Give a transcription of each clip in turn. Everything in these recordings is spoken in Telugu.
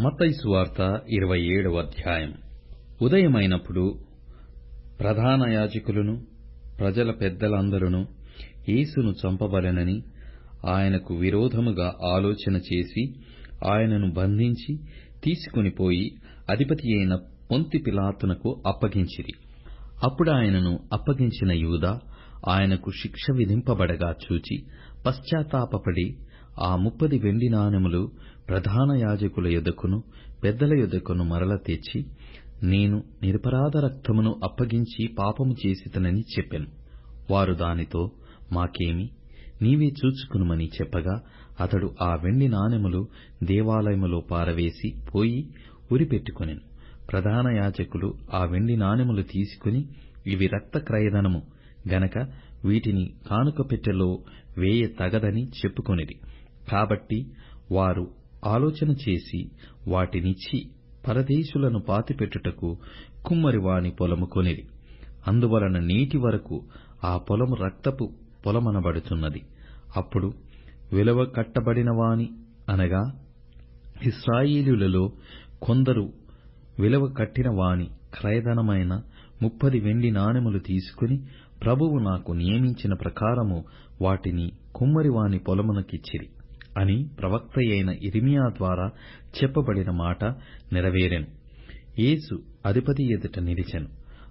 మతైస్వార్త ఇరవై ఏడవ అధ్యాయం. ఉదయమైనప్పుడు ప్రధాన యాజకులను ప్రజల పెద్దలందరును యేసును చంపవలెనని ఆయనకు విరోధముగా ఆలోచన చేసి ఆయనను బంధించి తీసుకొనిపోయి అధిపతియైన పొంతి పిలాతునకు అప్పగించిరి. అప్పుడాయనను అప్పగించిన యూదా ఆయనకు శిక్ష విధింపబడగా చూచి పశ్చాత్తాపడి ఆ ముప్పది వెండి నాణెములు ప్రధాన యాజకుల యొద్దకును పెద్దల యొద్దకును మరల తెచ్చి నేను నిరపరాధ రక్తమును అప్పగించి పాపము చేసితనని చెప్పాను. వారు దానితో మాకేమి? నీవే చూచుకునుమని చెప్పగా అతడు ఆ వెండి నాణెములు దేవాలయములో పారవేసి పోయి ఉరిపెట్టుకొనెను ప్రధాన యాజకులు ఆ వెండి నాణెములు తీసుకుని ఇవి రక్త క్రయధనము. గనక వీటిని కానుక పెట్టెలో వేయ తగదని చెప్పుకొనిరి. కాబట్టి వారు ఆలోచన చేసి వాటినిచ్చి పరదేశులను పాతిపెట్టుటకు కుమ్మరివాని పొలము కొనిరి. అందువలన నేటి వరకు ఆ పొలము రక్తపు పొలమనబడుతున్నది. అప్పుడు విలువ కట్టబడినవాని అనగా ఇశ్రాయేలీయులలో కొందరు విలువ కట్టిన వాని క్రయధనమైన ముప్పది వెండి నాణెములు తీసుకుని ప్రభువు నాకు నియమించిన ప్రకారము వాటిని కుమ్మరివాని పొలమునకిచ్చిరి. అని ప్రవక్తయైన ఇరిమియా ద్వారా చెప్పబడిన మాట నెరవేరెను. యేసు అధిపతి ఎదుట నిలిచెను.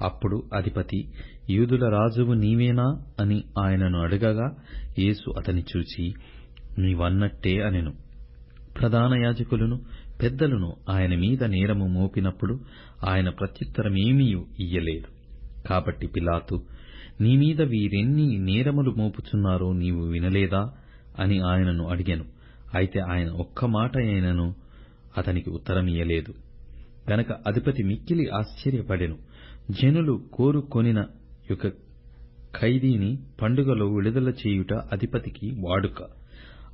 అప్పుడు అధిపతి యూదుల రాజువు నీవేనా? అని ఆయనను అడగగా యేసు అతని చూచి నీవన్నట్టే అనెను. ప్రధాన యాజకులను పెద్దలను ఆయన మీద నేరము మోపినప్పుడు ఆయన ప్రత్యుత్తరమేమీ ఇయ్యలేదు. కాబట్టి పిలాతు నీ మీద వీరెన్ని నేరములు మోపుచున్నారో నీవు వినలేదా? అని ఆయనను అడిగాను. అయితే ఆయన ఒక్క మాట అయినను అతనికి ఉత్తరమియ్యలేదు గనక అధిపతి మిక్కిలి ఆశ్చర్యపడెను. జనులు కోరుకొనిన యొక్క ఖైదీని పండుగలో విడుదల చేయుట అధిపతికి వాడుక.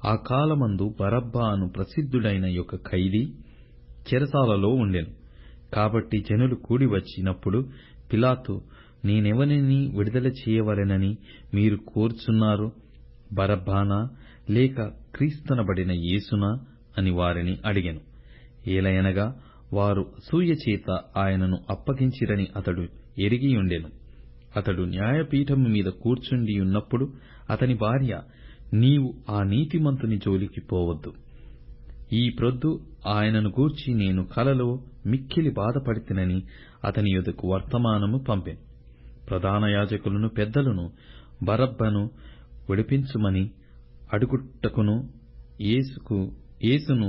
ఆ కాలమందు బరబ్బా అను ప్రసిద్ధుడైన యొక్క ఖైదీ చెరసాలలో ఉండెను. కాబట్టి జనులు కూడి వచ్చినప్పుడు పిలాతు నేనెవనిని విడుదల చేయవలెనని మీరు కోరుచున్నారు? బరబ్బానా? లేక క్రీస్తునబడిన యేసునా అని వారిని అడిగెను. ఏలయనగా వారు సూయచేత ఆయనను అప్పగించిరని అతడు ఎరిగియుండెను. అతడు న్యాయపీఠము మీద కూర్చుండి ఉన్నప్పుడు అతని భార్య నీవు ఆ నీతిమంతుని జోలికి పోవద్దు. ఈ ప్రొద్దు ఆయనను గూర్చి నేను కలలో మిక్కిలి బాధపడితినని అతని యొద్దకు వర్తమానము పంపెను. ప్రధాన యాజకులను పెద్దలను బరబ్బను విడిపించుమని అడుగుటకును యేసుకు యేసును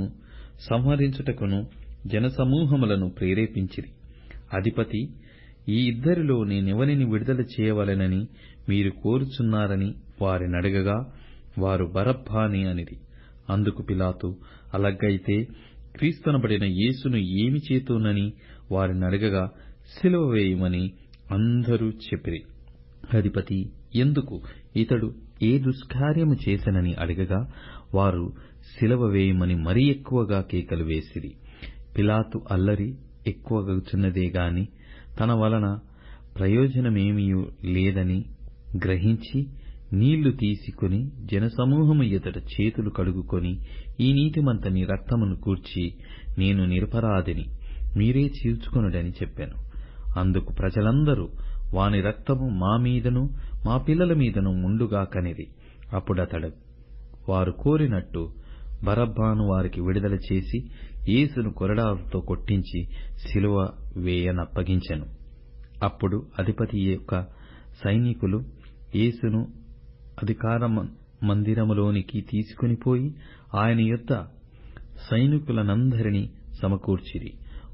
సంహరించుటకును జనసమూహములను ప్రేరేపించిరి. అధిపతి ఈ ఇద్దరిలో నేనెవరిని విడుదల చేయవలెనని మీరు కోరుచున్నారని వారినడగగా వారు బరబ్బాని అనిరి. అందుకు పిలాతు అలాగైతే క్రీస్తునబడిన యేసును ఏమి చేతునని వారినడగగా సిలువ వేయమని అందరూ చెప్పిరి. అధిపతి ఎందుకు ఇతడు ఏ దుష్కార్యము చేసెనని అడగగా వారు శిలవ వేయమని మరీ ఎక్కువగా కేకలు వేసిరి. పిలాతు అల్లరి ఎక్కువగుచున్నదే గాని తన వలన ప్రయోజనమేమీ లేదని గ్రహించి నీళ్ళు తీసుకుని జనసమూహము ఎదుట చేతులు కడుగుకొని ఈ నీతిమంతని రక్తమును కూర్చి నేను నిరపరాధిని మీరే చీల్చుకొనుడని చెప్పాను. అందుకు ప్రజలందరూ వాని రక్తము మా మీదను మా పిల్లల మీదను ముండుగా కనిది. అప్పుడతడు వారు కోరినట్టు బరబ్బాను వారికి విడుదల చేసి యేసును కొరడాలతో కొట్టించి శిలువ వేయనప్పగించెను. అప్పుడు అధిపతి యొక్క సైనికులు యేసును అధికార మందిరములోనికి తీసుకునిపోయి ఆయన యొద్ద సైనికులనందరినీ సమకూర్చిరి.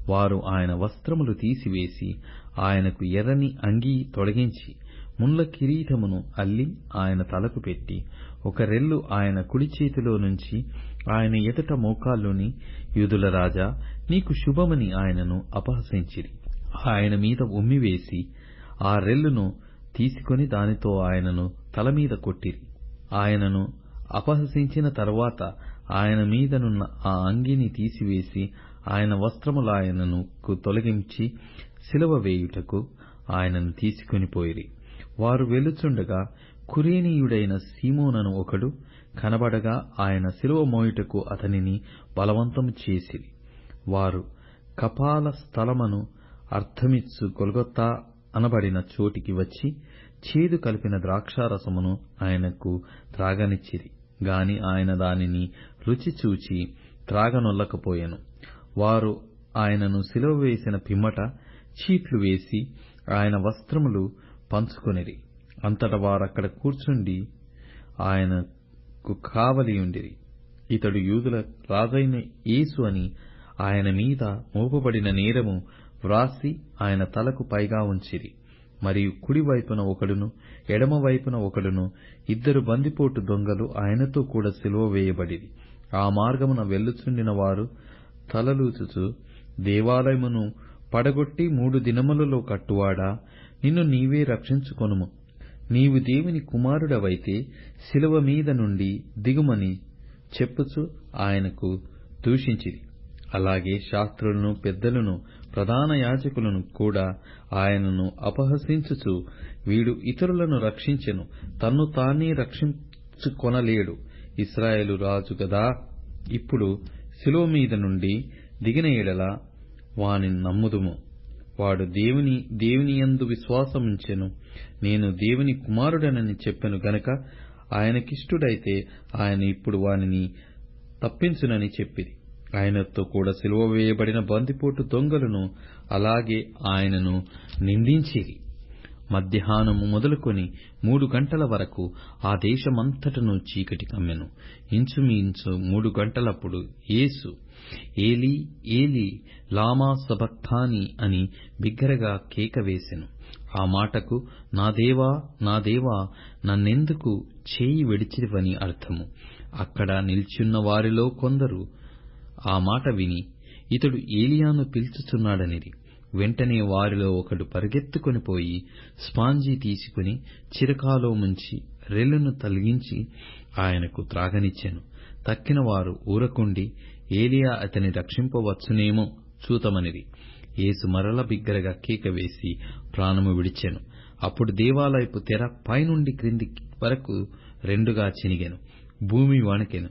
వారు ఆయన వస్త్రములు తీసివేసి ఆయనకు ఎర్రని అంగీ తొలగించి ముళ్ళ కిరీటమును అల్లి ఆయన తలకు పెట్టి ఒక రెల్లు ఆయన కుడి చేతిలో నుంచి ఆయన ఎదుట మోకాల్లోని యూదుల రాజా నీకు శుభమని ఆయనను అపహసించిరి. ఆయన మీద ఉమ్మివేసి ఆ రెల్లును తీసుకొని దానితో ఆయనను తల మీద కొట్టిరి. ఆయనను అపహసించిన తర్వాత ఆయన మీదనున్న ఆ అంగిని తీసివేసి ఆయన వస్త్రములాయనను తొలగించి సిలువ వేయుటకు ఆయనను తీసుకొని పోయిరి. వారు వెలుచుండగా కురేనీయుడైన సీమోనను ఒకడు కనబడగా ఆయన శిలువ మోయుటకు అతనిని బలవంతము చేసిరి వారు కపాల స్థలమను అర్థమిచ్చు గొల్గొతా అనబడిన చోటికి వచ్చి చేదు కలిపిన ద్రాక్షారసమును ఆయనకు త్రాగనిచ్చిరి. గాని ఆయన దానిని రుచి చూచి త్రాగనొల్లకపోయెను. వారు ఆయనను సిలువ వేసిన పిమ్మట చీట్లు వేసి ఆయన వస్త్రములు పంచుకొనిరి. అంతట వారక్కడ కూర్చుండి ఆయనకు కావలియుండిరి. ఇతడు యూదుల రాజైన యేసు అని ఆయన మీద మోపబడిన నేరము వ్రాసి ఆయన తలకు పైగా ఉంచిరి. మరియు కుడివైపున ఒకడును ఎడమవైపున ఒకడును ఇద్దరు బందిపోటు దొంగలు ఆయనతో కూడా సిలువ వేయబడిరి. ఆ మార్గమున వెళ్ళుచుండిన వారు తలలూచుచు దేవాలయమును పడగొట్టి మూడు దినములలో కట్టువాడా? నిన్ను నీవే రక్షించుకొనుము. నీవు దేవుని కుమారుడవైతే శిలువ మీద నుండి దిగుమని చెప్పుచు ఆయనకు దూషించిరి. అలాగే శాస్త్రులను పెద్దలను ప్రధాన యాజకులను కూడా ఆయనను అపహసించుచు వీడు ఇతరులను రక్షించెను. తన్ను తానే రక్షించుకొనలేడు. ఇస్రాయేలు రాజు గదా. ఇప్పుడు శిలువ మీద నుండి దిగిన ఎడల వానిని నమ్ముదుము. వాడు దేవుని దేవునియందు విశ్వాసముంచెను. నేను దేవుని కుమారుడనని చెప్పెను గనక ఆయనకిష్టుడైతే ఆయన ఇప్పుడు వానిని తప్పించునని చెప్పిరి. ఆయనతో కూడా సిలువ వేయబడిన బందిపోటు దొంగలను అలాగే ఆయనను నిందించిరి. మధ్యాహ్నము మొదలుకొని మూడు గంటల వరకు ఆ దేశమంతటను చీకటి కమ్మెను. ఇంచుమించు మూడు గంటలప్పుడు యేసు ఏలీ ఏలీ లామా సబక్తాని అని బిగ్గరగా కేక వేసెను. ఆ మాటకు నా దేవా నా దేవా నన్నెందుకు చేయి విడిచివని అర్థము. అక్కడ నిల్చున్న వారిలో కొందరు ఆ మాట విని ఇతడు ఏలియాను పిలుచుచున్నాడనిరి వెంటనే వారిలో ఒకడు పరిగెత్తుకొని పోయి స్పాంజీ తీసుకుని చిరకాలో ముంచి రెల్లును తొలగించి ఆయనకు త్రాగనిచ్చెను. తక్కిన వారు ఊరకుండి ఏలియా అతని రక్షింపవచ్చునేమో చూతమనిరి. యేసు మరల బిగ్గరగా కేక వేసి ప్రాణము విడిచెను. అప్పుడు దేవాలయపు తెర పైనుండి క్రింది వరకు రెండుగా చినిగెను. భూమి వణకెను.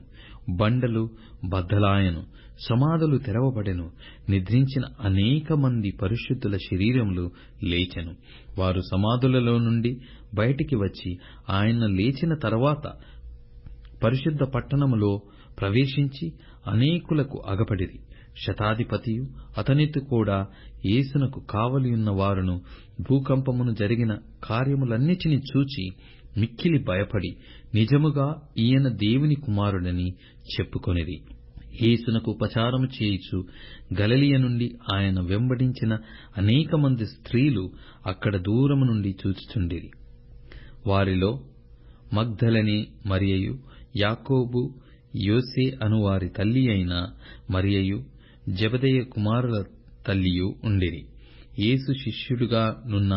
బండలు బద్దలాయను సమాధులు తెరవబడెను నిద్రించిన అనేక మంది పరిశుద్ధుల శరీరములు లేచెను. వారు సమాధులలో నుండి బయటికి వచ్చి ఆయన లేచిన తర్వాత పరిశుద్ధ పట్టణములో ప్రవేశించి అనేకులకు అగపడిరి. శతాధిపతియు అతనితో కూడా యేసునకు కావలియున్న వారును భూకంపమును జరిగిన కార్యములన్నిటిని చూచి మిక్కిలి భయపడి నిజముగా ఈయన దేవుని కుమారుడని చెప్పుకొనిరి. యేసునకు ఉపచారం చేయుచు గలలియ నుండి ఆయన వెంబడించిన అనేక మంది స్త్రీలు అక్కడ దూరము నుండి చూచుచుండిరి. వారిలో మగ్ధలని మరియయు యాకోబు యోసే అను వారి తల్లి అయిన మరియయు జబదయ కుమారుల తల్లియు ఉండిరి. యేసు శిష్యుడుగా నున్న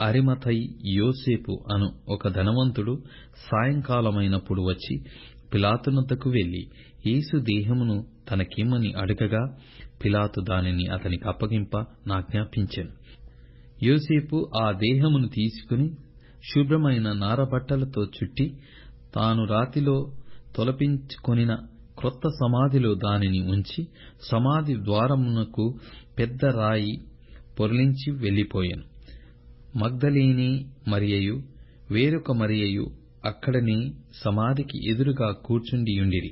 అరిమథై యోసేపు అను ఒక ధనవంతుడు సాయంకాలమైనప్పుడు వచ్చి పిలాతునొద్దకు వెళ్ళి యేసు దేహమును తనకిమ్మని అడగగా పిలాతు దానిని అతనికి అప్పగింప నాజ్ఞాపించాను. యోసేపు ఆ దేహమును తీసుకుని శుభ్రమైన నారబట్టలతో చుట్టి తాను రాతిలో తొలపించుకొనిన క్రొత్త సమాధిలో దానిని ఉంచి సమాధి ద్వారమునకు పెద్ద రాయి పొరలించి వెళ్ళిపోయాను మగ్ధలీని మరియయు వేరొక మరియయు అక్కడనే సమాధికి ఎదురుగా కూర్చుండియుండిరి.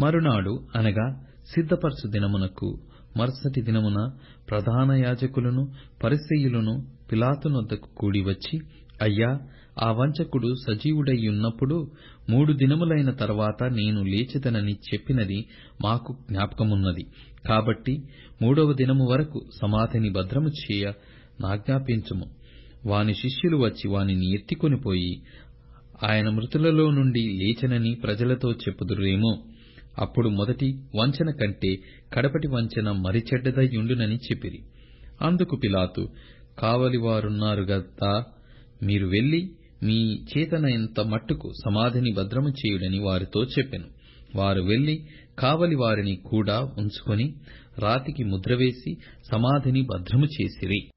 మరునాడు అనగా సిద్ధపరచు దినమునకు మరుసటి దినమున ప్రధాన యాజకులను పరిసయ్యులను పిలాతునొద్దకు కూడివచ్చి అయ్యా ఆ వంచకుడు సజీవుడయ్యున్నప్పుడు మూడు దినములైన తర్వాత నేను లేచిదనని చెప్పినది మాకు జ్ఞాపకమున్నది. కాబట్టి మూడవ దినము వరకు సమాధిని భద్రము చేయ నాజ్ఞాపించుము. వాని శిష్యులు వచ్చి వానిని ఎత్తికొనిపోయి ఆయన మృతులలో నుండి లేచనని ప్రజలతో చెప్పుదురేమో. అప్పుడు మొదటి వంచన కంటే కడపటి వంచన మరి చెడ్డదయ్యుండునని చెప్పిరి. అందుకు పిలాతు కావలివారున్నారు గదా మీరు వెళ్ళి మీ చేతనైనంత మట్టుకు సమాధిని భద్రము చేయుడని వారితో చెప్పెను. వారు వెళ్ళి కావలి వారిని కూడా ఉంచుకొని రాతికి ముద్రవేసి సమాధిని భద్రము చేసిరి.